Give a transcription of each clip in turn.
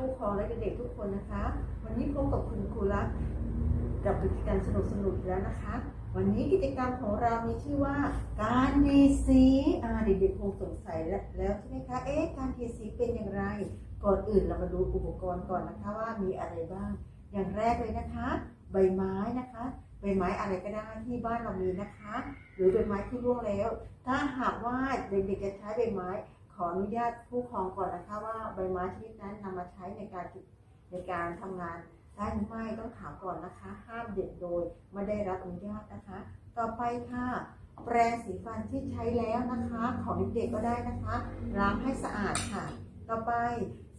ผู้ปกครองและเด็กทุกคนนะคะ วันนี้พบกับคุณครูรักกับกิจกรรมสนุกๆอีกแล้วนะคะ วันนี้กิจกรรมของเรามีชื่อว่า การดีดสีอาเด็กๆคงสงสัยแล้วใช่ไหมคะเอ๊ะการดีดสีเป็นอย่างไร ก่อนอื่นเรามาดูอุปกรณ์ก่อนนะคะว่ามีอะไรบ้าง อย่างแรกเลยนะคะ ใบไม้นะคะใบไม้อะไรก็ได้ที่บ้านเรามีนะคะ หรือใบไม้ที่ร่วงแล้ว ถ้าหากว่าเด็กๆจะใช้ใบไม้ ออนุญาตผู้ปกครองก่อนนะคะว่าใบไม้ชนิดนั้นนำมาใช้ในการในการทำงานได้หรือไม่ต้องถามก่อนนะคะ ห้ามเด็ดโดยไม่ได้รับอนุญาตนะคะ ต่อไปค่ะ แปรงสีฟันที่ใช้แล้วนะคะ ของเด็กๆก็ได้นะคะล้างให้สะอาดค่ะ ต่อไป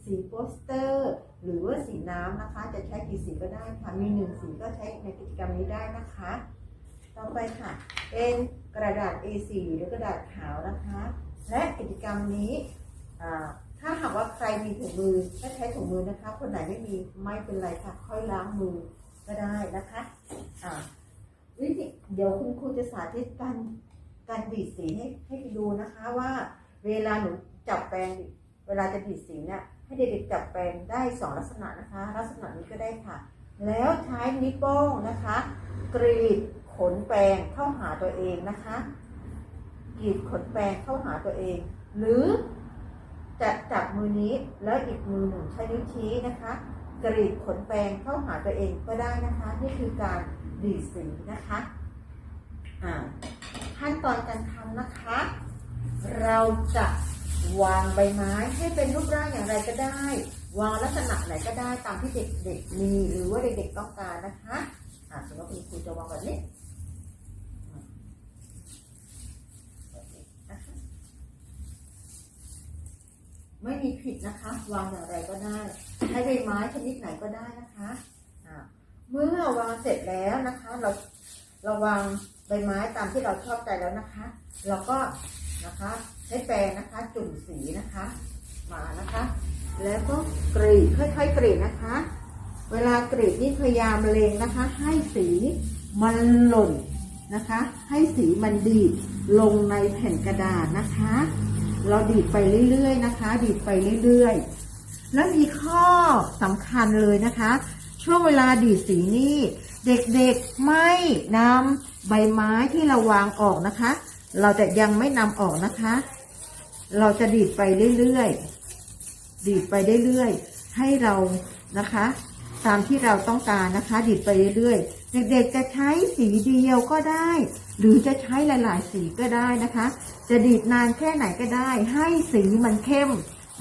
สีโปสเตอร์ หรือว่าสีน้ำนะคะ จะใช้กี่สีก็ได้ค่ะ มีหนึ่งสีก็ใช้ในกิจกรรมนี้ได้นะคะ ต่อไปค่ะ เป็นกระดาษ A4 หรือกระดาษขาวนะคะ และกิจกรรมนี้ถ้าหากว่าใครมีถุงมือก็ใช้ถุงมือนะคะ คนไหนไม่มีไม่เป็นไรค่ะ ค่อยล้างมือก็ได้นะคะวิธีเดี๋ยวคุณครูจะสาธิตการการดีดสีให้ให้ดูนะคะว่า เวลาหนูจับแปรงเวลาจะดีดสีเนี่ยให้เด็กๆจับแปรงได้สองลักษณะนะคะ ลักษณะนี้ก็ได้ค่ะ แล้วใช้นิ้วโป้งนะคะ กรีดขนแปรงเข้าหาตัวเองนะคะ กรีดขนแปรงเข้าหาตัวเอง หรือจะจับมือนี้แล้วอีกมือหนึ่งใช้นิ้วชี้นะคะกรีดขนแปรงเข้าหาตัวเองก็ได้นะคะ นี่คือการดีดสีนะคะอ่าขั้นตอนการทำนะคะ เราจะวางใบไม้ให้เป็นรูปร่างอย่างไรก็ได้ วางลักษณะไหนก็ได้ตามที่เด็กๆมีหรือว่าเด็กๆต้องการนะคะอ่าสมมติว่าคุณครูจะวางแบบนี้อ่าแบบนี้นะคะ ไม่มีผิดนะคะ วางอย่างไรก็ได้ใช้ใบไม้ชนิดไหนก็ได้นะคะเมื่อวางเสร็จแล้วนะคะ เราเราวางใบไม้ตามที่เราชอบใจแล้วนะคะ เราก็นะคะใช้แปรงนะคะ จุ่มสีนะคะ มานะคะ แล้วก็กรีดค่อยๆกรีดนะคะ เวลากรีดนี่พยายามเลงนะคะ ให้สีมันหล่นนะคะ ให้สีมันดีดลงในแผ่นกระดาษนะคะ เราดีดไปเรื่อยๆนะคะ ดีดไปเรื่อยๆ แล้วมีข้อสำคัญเลยนะคะ ช่วงเวลาดีดสีนี่เด็กๆไม่นำใบไม้ที่เราวางออกนะคะ เราจะยังไม่นำออกนะคะ เราจะดีดไปเรื่อยๆ ดีดไปเรื่อยๆ ให้เรานะคะ ตามที่เราต้องการนะคะดีดไปเรื่อยๆ เด็กๆจะใช้สีเดียวก็ได้ หรือจะใช้หลายๆ สีก็ได้นะคะ จะดีดนานแค่ไหนก็ได้ ให้สีมันเข้ม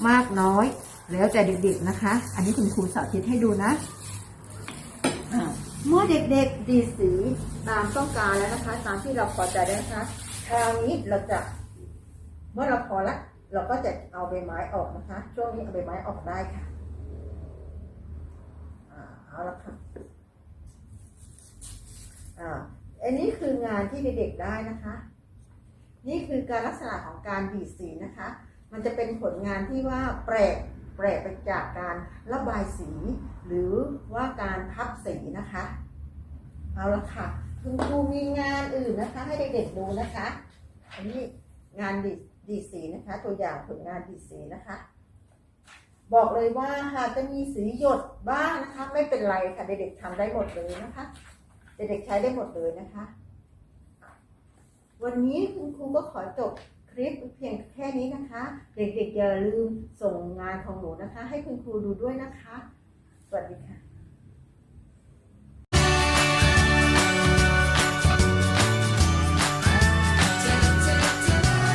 มากน้อย แล้วแต่เด็กๆนะคะ อันนี้คุณครูสาธิตให้ดูนะเมื่อเด็กๆดีดสีตามต้องการแล้วนะคะ ตามที่เราพอใจแล้วนะคะคราวนี้เราจะ เมื่อเราพอละเราก็จะเอาใบไม้ออกนะคะ ช่วงนี้เอาใบไม้ออกได้ค่ะ เอาละค่ะอ่าอันนี้คืองานที่เด็กๆได้นะคะ นี่คือการลักษณะของการดีดสีนะคะ มันจะเป็นผลงานที่ว่าแปลกแปลกไปจากการระบายสี หรือว่าการพับสีนะคะ เอาละค่ะคุณครูมีงานอื่นนะคะ ให้เด็กๆดูนะคะ อันนี้งานดีดดีดสีนะคะ ตัวอย่างผลงานดีดสีนะคะ บอกเลยว่าหากจะมีสีหยดบ้างนะคะไม่เป็นไรค่ะเด็กๆทำได้หมดเลยนะคะ เด็กๆใช้ได้หมดเลยนะคะ วันนี้คุณครูก็ขอจบคลิปเพียงแค่นี้นะคะ เด็กๆอย่าลืมส่งงานของหนูนะคะ ให้คุณครูดูด้วยนะคะ สวัสดีค่ะ